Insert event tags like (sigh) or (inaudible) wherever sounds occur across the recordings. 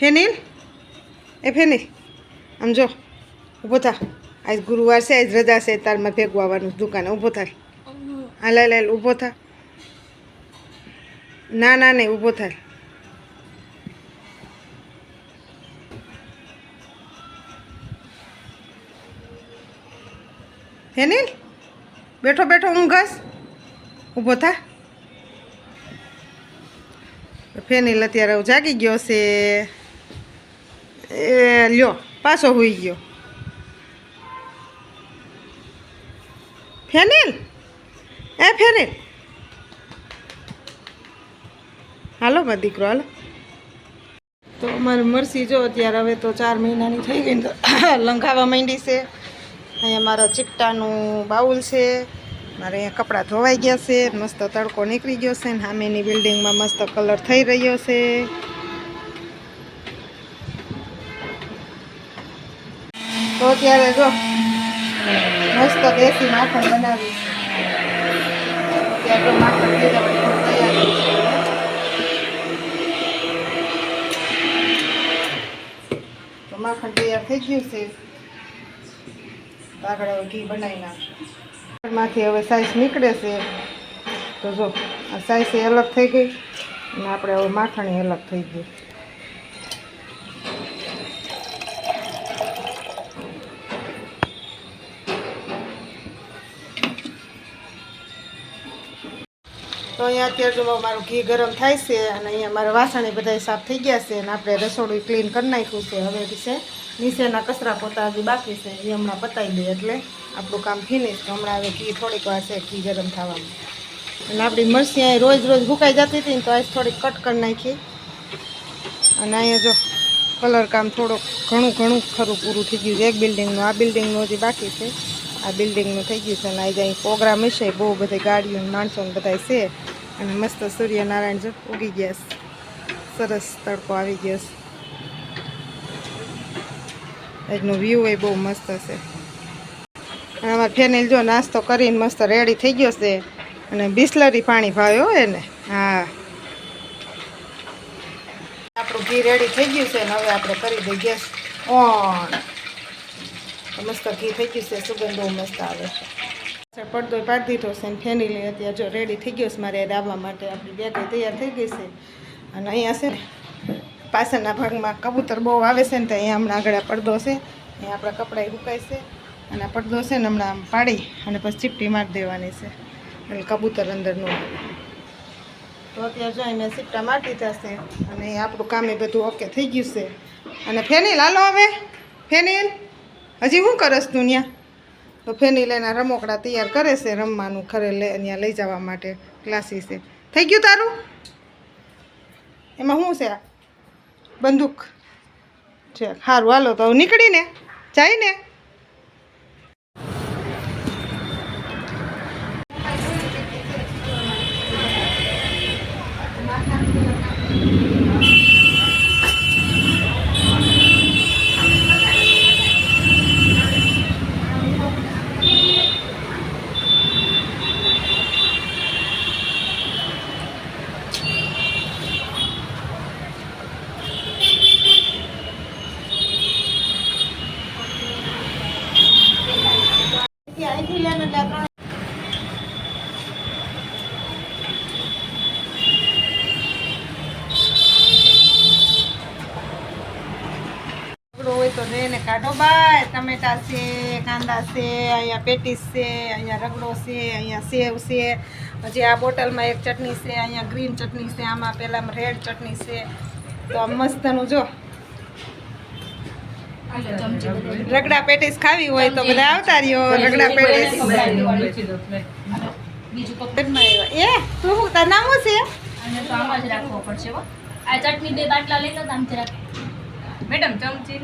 ફેનિલ એ ફેનિલ આમ જો ઊભો થા. આજ ગુરુવાર છે, આજ રજા છે તારમાં ભેગું આવવાનું દુકાને ઊભો થાય હા લે લે ઊભો થા. ના ના, નહીં ઊભો થાય ફેનિલ બેઠો બેઠો ઊંઘસ ઊભો થા. ફેનિલ અત્યારે જાગી ગયો છે. એ લ્યો પાછો હોઈ ગયો ફેનિલ એ ફેનિલ હાલો મારો દીકરો હાલો તો અમારી મરસી જો અત્યારે હવે તો ચાર મહિનાની થઈ ગઈ તો (coughs) લંઘાવા માંડી છે. અહીંયા મારા ચીપટાનું બાઉલ છે. મારે અહીંયા કપડાં ધોવાઈ ગયા છે. મસ્ત તડકો નીકળી ગયો છે ને સામેની બિલ્ડિંગમાં મસ્ત કલર થઈ રહ્યો છે. તો ત્યારે જો મસ્ત દેશી માખણ બનાવી. ત્યારે માખણ લીધા પછી તૈયાર તો માખણ તૈયાર થઈ ગયું છે. આગળ હવે ઘી બનાવી નાખશું. માંથી હવે સાઈઝ નીકળે છે. તો જો, આ સાઈઝ અલગ થઈ ગઈ અને આપણે હવે માખણ અલગ થઈ ગઈ તો અહીંયા અત્યારે જો મારું ઘી ગરમ થાય છે અને અહીંયા મારા વાસણે બધા સાફ થઈ ગયા છે અને આપણે રસોડું ક્લીન કરી નાખ્યું છે. હવે છે, નીચેના કચરા પોતા હજી બાકી છે. એ હમણાં પતાવી દઈએ એટલે આપણું કામ ફિનિશ હમણાં હવે ઘી થોડીક વાર છે ઘી ગરમ થવાનું અને આપણી મરસી અહીં રોજ રોજ ભૂકાઈ જતી હતી ને તો આજ થોડીક કટ કરી નાખી. અને અહીંયા જો કલર કામ થોડુંક ઘણું ઘણું ખરું પૂરું થઈ ગયું છે. એક બિલ્ડિંગનું, આ બિલ્ડિંગનું હજી બાકી છે. આ બિલ્ડિંગનું થઈ ગયું છે અને આજે અહીં પ્રોગ્રામ હશે. બહુ બધી ગાડીઓ માણસો બધા છે. અને મસ્ત સૂર્યનારાયણ જો ઉગી ગયા સરસ તડકો આવી ગયો છે. વ્યૂ એ બહુ મસ્ત છે. આમાં ફેનિલ જો નાસ્તો કરીને મસ્ત રેડી થઈ ગયો છે અને બિસ્લરી પાણી ભાવ્યો એને હા. આપણું ઘી રેડી થઈ ગયું છે ને હવે આપણે કરી દઈએ ગેસ ઓન. મસ્ત ઘી થઈ ગયું છે, સુગંધ બહુ મસ્ત આવે છે. પડદો પાડી દીધો છે ને ફેનિલી અત્યારે જો રેડી થઈ ગયો છે મારે દાબવા માટે. આપણી બેગો તૈયાર થઈ ગઈ છે. અને અહીંયા છે ને પાછળના ભાગમાં કબૂતર બહુ આવે છે ને તો અહીંયા હમણાં આગળ પડદો છે. અહીંયા આપણા કપડાં રૂકાય છે. અને આ પડદો છે ને હમણાં આમ પાડી અને પછી ચીપટી મારી દેવાની છે. એટલે કબૂતર અંદરનું. તો અત્યારે જો મેં ચીપટા મારી દીધા છે અને આપણું કામ એ બધું ઓકે થઈ ગયું છે. અને ફેનિલ હાલો હવે. ફેનિલ હજી શું કરસ તું ત્યાં તો ફેની લઈને રમોકડા તૈયાર કરે છે રમવાનું ખરે લે, ત્યાં લઈ જવા માટે ક્લાસીસે થઈ ગયું તારું? એમાં શું છે? આ બંદૂક. છે, સારું, હાલો તો નીકળીને જાય ને અહીંથી લે ને ત્યાં ત્રણ લે ને કાઢો બાય ટમેટા છે કાંદા છે અહીંયા પેટીસ છે અહીંયા રગડો છે અહીંયા સેવ છે. પછી આ બોટલમાં એક ચટણી છે અહીંયા ગ્રીન ચટણી છે આમાં પેલા રેડ ચટણી છે. તો આ મસ્તનું જો. રગડા પેટીસ ખાવી હોય તો બધા આવતા રહ્યો. રગડા પેટીસ. એ તું તારું નામ શું છે? તો આમાં જ રાખવો પડશે હો. આ ચટણી બે બાટલા લઈ લો તો આમ જરાક મેડમ ચમચી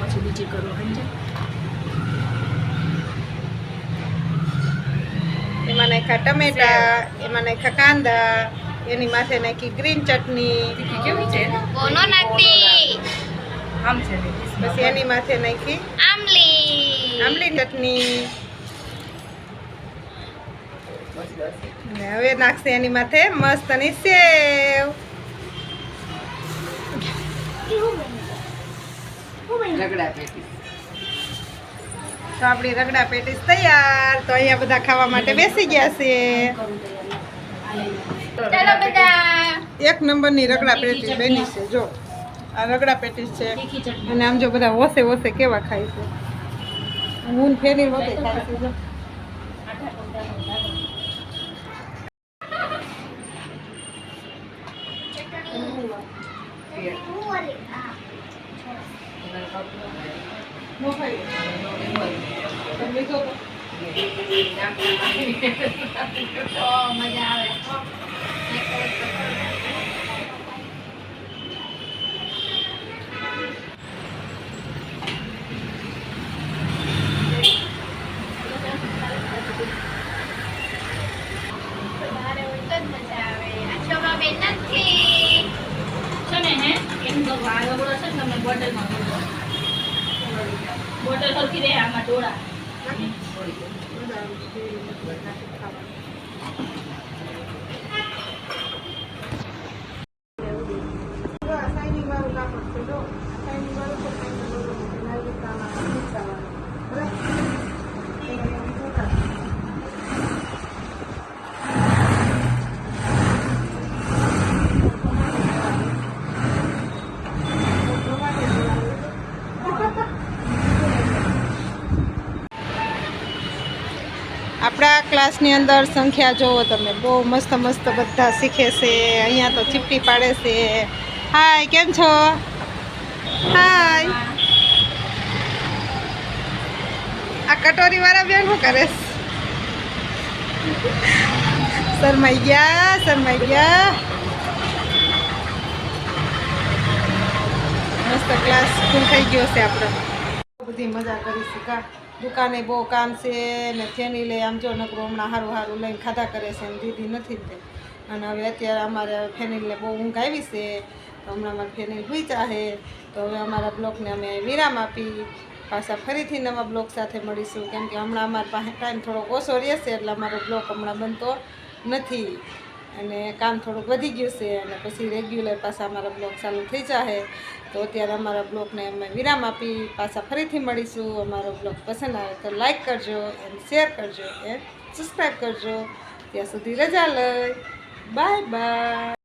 પછી બીજી કરો એમાં નાખ્યા ટમેટા એમાં નાખ્યા કાંદા એની માથે નાખી ગ્રીન ચટણી. કેવી છે? આમ પછી એની માથે નાખી. આમલી. આમલી ચટણી. હવે નાખશે એની માથે મસ્ત અને સેવ. રગડા તો આપણી રગડા પેટીસ તૈયાર. તો અહીંયા બધા ખાવા માટે બેસી ગયા છે. ચાલો બધા. એક નંબરની રગડા પેટીસ બની છે. જો આ રગડા પેટીસ છે. અને આમ જો બધા ઓસે ઓસે કેવા ખાય છે. હું ફેરી વખતે ખાય છે જો આઠા પગલાંનો ઉતારો. નો ખાય તમે લીધો તો? ઓ, મજા આવે છે ને હે એમ તો આ રગડો છે ને તમે બોટલમાં મૂકો. બોટલ સરખી રહે આમાં ડોળા જો આ શાઇનિંગ વાળું કાપડ છે જો શાઇનિંગ વાળું છે શાઇનિંગ વાળું છે એના લીધે આમાં મીઠા વાળું. બરાબર? એને એમ જોતા. આપણા ક્લાસની અંદર સંખ્યા જોવો તમે. બહુ મસ્ત મસ્ત બધા શીખે છે. અહીંયા તો ચીપટી પાડે છે. હાય કેમ છો? હાય આ કટોરી વાળા બેન શું કરે? શરમાઈ ગયા શરમાઈ ગયા. મસ્ત ક્લાસ ફૂલ થઈ ગયો છે આપણો. બધી મજા કરી શકા દુકાને બહુ કામ છે ને થેની લઈ આમ જો, નકરું હમણાં સારું સારું લઈને ખાધા કરે છે ને દીધી નથી તે. અને હવે અત્યારે અમારે ફેનિલને બહુ ઊંઘ આવી છે, તો હમણાં અમારે ફેનિલ હુઈ ચાહે તો હવે અમારા બ્લોગને અમે વિરામ આપી, પાછા ફરીથી નવા બ્લોગ સાથે મળીશું. કેમ કે હમણાં અમારા પાસે ટાઈમ થોડોક ઓછો રહેશે એટલે અમારો બ્લોગ હમણાં બનતો નથી. અને કામ થોડુંક વધી ગયું છે, અને પછી રેગ્યુલર પાછા અમારા બ્લોગ ચાલુ થઈ જશે તો અત્યારે અમારા બ્લોગને અમે વિરામ આપી, પાછા ફરીથી મળીશું. અમારો બ્લોગ પસંદ આવે તો લાઇક કરજો એન્ડ શેર કરજો, એન્ડ સબસ્ક્રાઈબ કરજો. ત્યાં સુધી રજા લઈ. Bye bye.